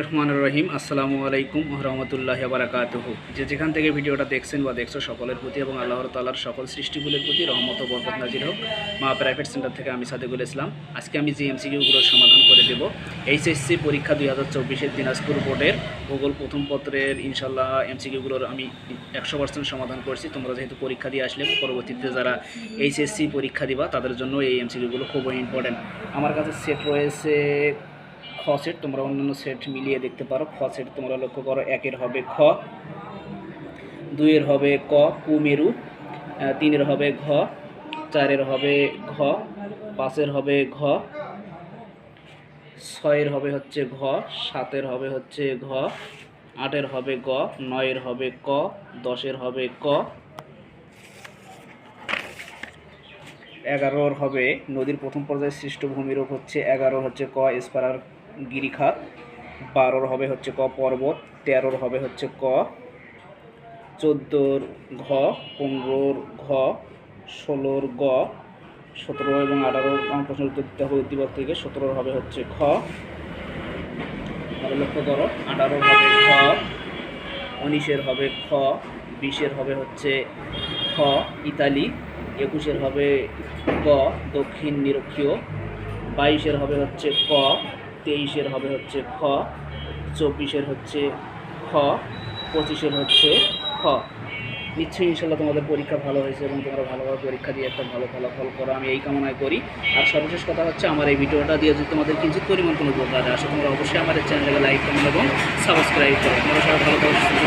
রহমান রহিম। আসসালামু আলাইকুম রহমতুল্লাহ বারাকাতুহ। যে যেখান থেকে ভিডিওটা দেখছেন বা দেখছ, সকলের প্রতি এবং আল্লাহর তালার সকল সৃষ্টিগুলির প্রতি রহমত বরকত নাজির হোক। মা প্রাইভেট সেন্টার থেকে আমি সাদেকুল ইসলাম। আজকে আমি যে এমসিকিউগুলোর সমাধান করে দেব, এইচএসসি পরীক্ষা দুই হাজার চব্বিশের দিনাজপুর বোর্ডের ভূগোল প্রথম পত্রের ইনশাল্লাহ এমসিকিউগুলোর আমি একশো পার্সেন্ট সমাধান করছি। তোমরা যেহেতু পরীক্ষা দিয়ে আসলে পরবর্তীতে যারা এইচএসসি পরীক্ষা দিবা, তাদের জন্য এই এমসিকিউগুলো খুবই ইম্পর্টেন্ট আমার কাছে সেট রয়েছে খ সেট তোমরা অন্যান্য সেট মিলিয়ে দেখতে পারো। খ সেট তোমরা লক্ষ্য করো, একের হবে খ, দুইয়ের হবে ক, কুমেরু তিনের হবে ঘ, চারের হবে ঘ, পাঁচের হবে ঘ, ছয়ের হবে হচ্ছে ঘ, সাতের হবে হচ্ছে ঘ, আটের হবে গ, নয়ের হবে ক, দশের হবে ক, এগারোর হবে নদীর প্রথম পর্যায়ে সৃষ্ট ভূমিরূপ হচ্ছে এগারোর হচ্ছে ক এসপারার গিরিখাত বারোর হবে হচ্ছে ক পর্বত, তেরোর হবে হচ্ছে ক। চোদ্দোর ঘ, পনেরোর ঘ, ষোলোর গ, সতেরো এবং আমার প্রশ্নের উত্তর দিতে হবে উদ্দীপক থেকে, সতেরোর হবে হচ্ছে খ। তাহলে লক্ষ্য করো, আঠারোর হবে ঘ, উনিশের হবে খ, বিশের হবে হচ্ছে খ, ইতালি, একুশের হবে গ, দক্ষিণ নিরক্ষীয়, বাইশের হবে হচ্ছে ক তেইশের হবে হচ্ছে খ, চব্বিশের হচ্ছে খ, পঁচিশের হচ্ছে খ। নিশ্চয়ই ইনশাল্লাহ তোমাদের পরীক্ষা ভালো হয়েছে এবং তোমরা ভালোভাবে পরীক্ষা দিয়ে একটা ভালো ফলাফল করো, আমি এই কামনায় করি। আর সর্বশেষ কথা হচ্ছে, আমার এই ভিডিওটা দিয়ে যদি তোমাদের কিঞ্চিত পরিমাণ কোনো উপকার আসে, তোমরা অবশ্যই আমাদের চ্যানেলে লাইক, কমেন্ট এবং সাবস্ক্রাইব করো। তোমরা সবাই ভালো থাকো।